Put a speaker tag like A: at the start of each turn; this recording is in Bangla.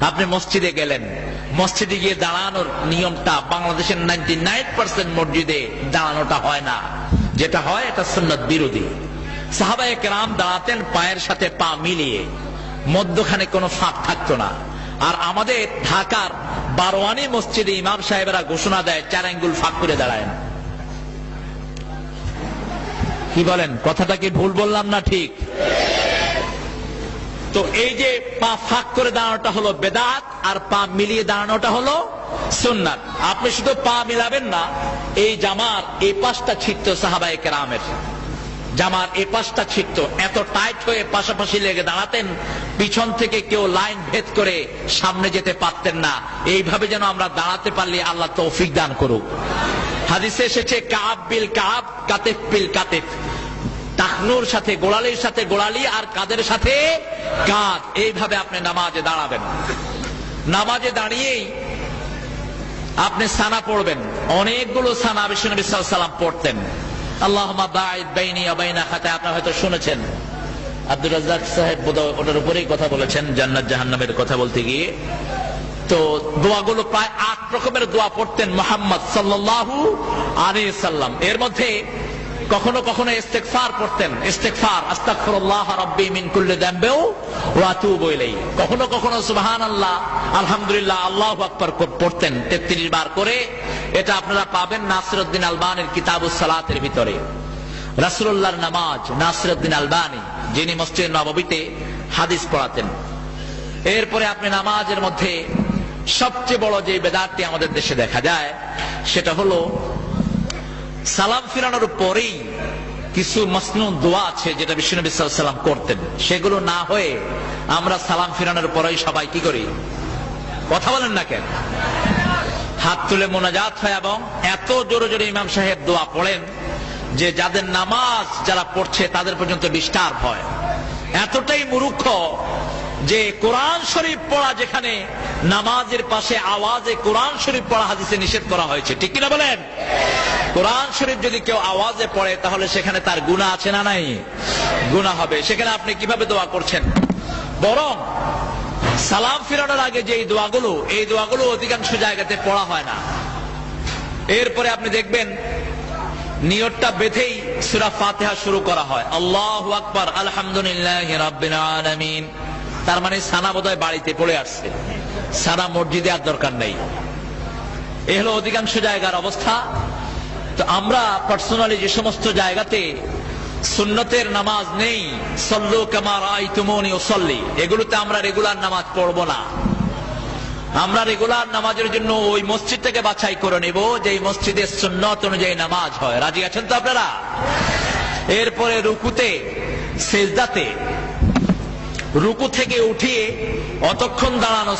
A: আপনি মসজিদে গেলেন। মসজিদে গিয়ে দাঁড়ানোর নিয়মটা বাংলাদেশের নাইনটি নাইন পার্সেন্ট মসজিদে দাঁড়ানোটা হয় না। যেটা হয়, এটা সুন্নত বিরোধী। সাহাবায়ে কেরাম দাঁড়াতেন পায়ের সাথে পা মিলিয়ে। মধ্যখানে কোনো ফাঁক থাকতো না। আর আমাদের ঢাকার বারোয়ানি মসজিদে ইমাম সাহেবেরা ঘোষণা দেয়, চার আঙ্গুল ফাঁক করে দাঁড়ায় না কি বলেন? কথাটা কি ভুল বললাম না ঠিক? তো এই যে পা ফাঁক করে দাঁড়ানোটা হলো বেদাত আর পা মিলিয়ে দাঁড়ানোটা হলো সুন্নাত। আপনি শুধু পা মিলাবেন না, এই জামার এই পাশটা ছিটতো সাহাবায়ে কেরামের। জামার এ পাশটা ছিটতো। এত টাইট হয়ে পাশাপাশি লেগে দাঁড়াতেন, পিছন থেকে কেউ লাইন ভেদ করে সামনে যেতে পারতেন না। এইভাবে যেন আমরা দাঁড়াতে পারলে আল্লাহ তৌফিক দান করুক। হাদিসে এসেছে কাব বিল কাব, কাতেফ বিল কাতেফ। টাকনুর সাথে গোড়ালির সাথে গোড়ালি আর কাদের সাথে? কাঁধ এইভাবে আপনি নামাজে দাঁড়াবেন। নামাজে দাঁড়িয়েই আপনি সানা পড়বেন। অনেকগুলো সানা বিশ্বনবী সাল্লাম পড়তেন। আল্লাহ খাতে আপনারা হয়তো শুনেছেন। আব্দুল রাজ্জাক সাহেব ওটার উপরেই কথা বলেছেন, জান্নাত জাহান্নামের কথা বলতে গিয়ে। তো দোয়াগুলো প্রায় আট রকমের দোয়া পড়তেন মোহাম্মদ সাল্লাল্লাহু আলাইহি সাল্লাম। এর মধ্যে কখনো কখনো ইস্তেগফার পড়তেন। ইস্তেগফার, আস্তাগফিরুল্লাহ রাব্বি মিন কুল্লি যামবিও ওয়া আতুবু ইলাইহি। কখনো কখনো সুবহানাল্লাহ, আলহামদুলিল্লাহ, আল্লাহু আকবার পড়তেন 33 বার করে। এটা আপনারা পাবেন নাসিরউদ্দিন আলবানির কিতাবুস সালাতের ভিতরে। রাসূলুল্লাহর নামাজ নাসিরউদ্দিন আলবানি, যিনি মসজিদ নববীতে হাদিস পড়াতেন। এরপরে আপনি নামাজের মধ্যে সবচেয়ে বড় যে বেদাতটি আমাদের দেশে দেখা যায়, সেটা হলো সালাম ফিরানোর পরেই কিছু মসনু দোয়া আছে যেটা বিশ্বনবী সাল্লাম করতেন। সেগুলো না হয়ে আমরা সালাম ফিরানোর পরেই সবাই কি করি? কথা বলেন না কেন? হাত তুলে মোনাজাত হয় এবং এত জোরে জোরে ইমাম সাহেব দোয়া পড়েন যে যাদের নামাজ যারা পড়ছে তাদের পর্যন্ত ডিস্টার্ব হয়। এতটাই মুরুক্ষ যে কোরআন শরীফ পড়া যেখানে নামাজের পাশে আওয়াজে কোরআন শরীফ পড়া হাদিসে নিষেধ করা হয়েছে, ঠিক কিনা বলেন? কোরআন শরীফ যদি কেউ আওয়াজে পড়ে, তাহলে সেখানে তার গুণা আছে না নাই? গুণা হবে। সেখানে আপনি কীভাবে দোয়া করছেন? বরং সালাম ফিরানোর আগে যে এই দোয়াগুলো এই দোয়াগুলো অধিকাংশ জায়গাতে পড়া হয় না। এরপরে আপনি দেখবেন নিয়তটা বেঁধেই সুরা ফাতেহা শুরু করা হয়। আল্লাহ আকবার, আলহামদুলিল্লাহ রাব্বিল আলামিন। তার মানে সানা বোধহয় বাড়িতে পড়ে আসছে। সানা মসজিদে আর দরকার নেই। এ হলো অধিকাংশ জায়গার অবস্থা। তো আমরা পার্সোনালি যে সমস্ত জায়গাতে সুন্নতের নামাজ নেই, সল্লু কামার আই তুমনি ও সল্লি এগুলোতে আমরা রেগুলার নামাজ পড়ব না। আমরা রেগুলার নামাজের জন্য ওই মসজিদ থেকে বাছাই করে নেব যে মসজিদের সুন্নত অনুযায়ী নামাজ হয়। রাজি আছেন তো আপনারা? এরপরে রুকুতে, সেজদাতে রুকু থেকে উঠিয়ে অতক্ষণ দাঁড়ানো